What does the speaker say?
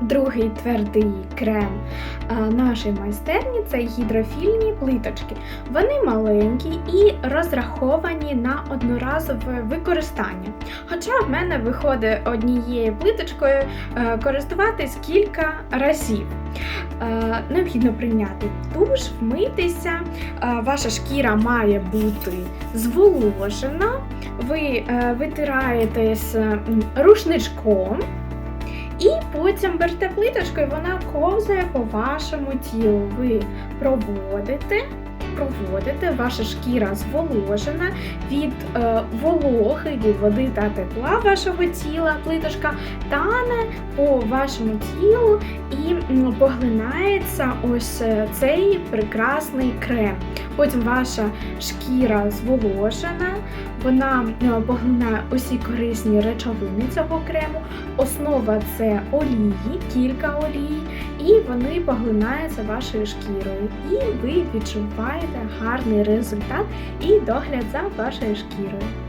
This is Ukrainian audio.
Другий твердий крем нашої майстерні це гідрофільні плиточки. Вони маленькі і розраховані на одноразове використання. Хоча в мене виходить однією плиточкою е, користуватись кілька разів. Е, Необхідно прийняти душ, вмитися. Е, Ваша шкіра має бути зволожена. Ви витираєтесь рушничком. І потім берете плиточку, вона ковзає по вашому тілу. Ви проводите, проводите, ваша шкіра зволожена від е, вологи, від води та тепла вашого тіла. Плиточка тане по вашому тілу і поглинається ось е, цей прекрасний крем. Потім ваша шкіра зволожена, вона е, поглинає усі корисні речовини цього крему. Основа це олії, кілька олій, і вони поглинаються вашою шкірою. І ви відчуваєте гарний результат і догляд за вашою шкірою.